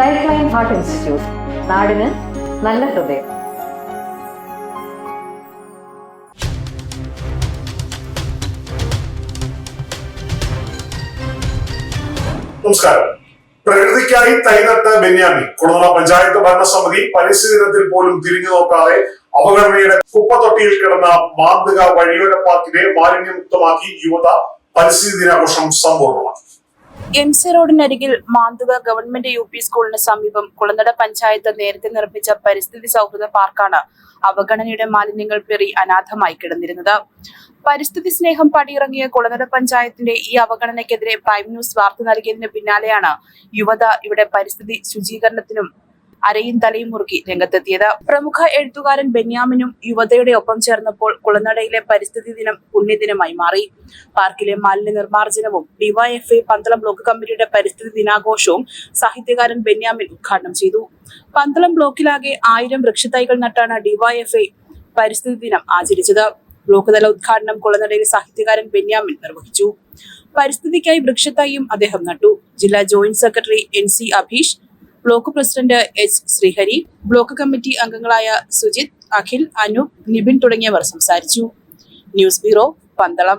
Life line heart institute നാടിന് നല്ല ഹൃദയം. നമസ്കാരം. പ്രകൃതിക്കായി തൈനത്ത് ബെന്യാമി കുളനട പഞ്ചായത്ത് ഭരണസമിതി പരിസ്ഥിതി ദിനത്തിൽ പോലും തിരിഞ്ഞു നോക്കാതെ അവഗണനയുടെ കുപ്പത്തൊട്ടിയിൽ കിടന്ന മാന്തുക വഴിയോര പാർക്കിനെ മാലിന്യമുക്തമാക്കി യുവത പരിസ്ഥിതി ദിനാഘോഷം സമ്പൂർണമാക്കി എം സി റോഡിനരികിൽ മാന്തുക ഗവൺമെന്റ് യു പി സ്കൂളിന് സമീപം കുളനട പഞ്ചായത്ത് നേരത്തെ നിർമ്മിച്ച പരിസ്ഥിതി സൗഹൃദ പാർക്കാണ് അവഗണനയുടെ മാലിന്യങ്ങൾ പെറി അനാഥമായി കിടന്നിരുന്നത്. പരിസ്ഥിതി സ്നേഹം പടിയിറങ്ങിയ കുളനട പഞ്ചായത്തിന്റെ ഈ അവഗണനയ്ക്കെതിരെ പ്രൈം ന്യൂസ് വാർത്ത നൽകിയതിന് പിന്നാലെയാണ് യുവത ഇവിടെ പരിസ്ഥിതി ശുചീകരണത്തിനും അരയും തലയും മുറുക്കി രംഗത്തെത്തിയത്. പ്രമുഖ എഴുത്തുകാരൻ ബെന്യാമിനും യുവതയുടെ ഒപ്പം ചേർന്നപ്പോൾ കുളനടയിലെ പരിസ്ഥിതി ദിനം പുണ്യദിനമായി മാറി. പാർക്കിലെ മാലിന്യ നിർമ്മാർജനവും ഡിവൈഎഫ്ഐ പന്തളം ബ്ലോക്ക് കമ്മിറ്റിയുടെ പരിസ്ഥിതി ദിനാഘോഷവും സാഹിത്യകാരൻ ബെന്യാമിൻ ഉദ്ഘാടനം ചെയ്തു. പന്തളം ബ്ലോക്കിലാകെ ആയിരം വൃക്ഷത്തൈകൾ നട്ടാണ് ഡിവൈഎഫ്ഐ പരിസ്ഥിതി ദിനം ആചരിച്ചത്. ബ്ലോക്ക് തല ഉദ്ഘാടനം കുളനടയിൽ സാഹിത്യകാരൻ ബെന്യാമിൻ നിർവഹിച്ചു. പരിസ്ഥിതിക്കായി വൃക്ഷത്തൈയും അദ്ദേഹം നട്ടു. ജില്ലാ joint secretary N C Abheesh block president H Sreehari block committee അംഗങ്ങളായ സുജിത് അഖിൽ അനൂപ് നിബിൻ തുടങ്ങിയവർ സംസാരിച്ചു. News bureau Pandalam.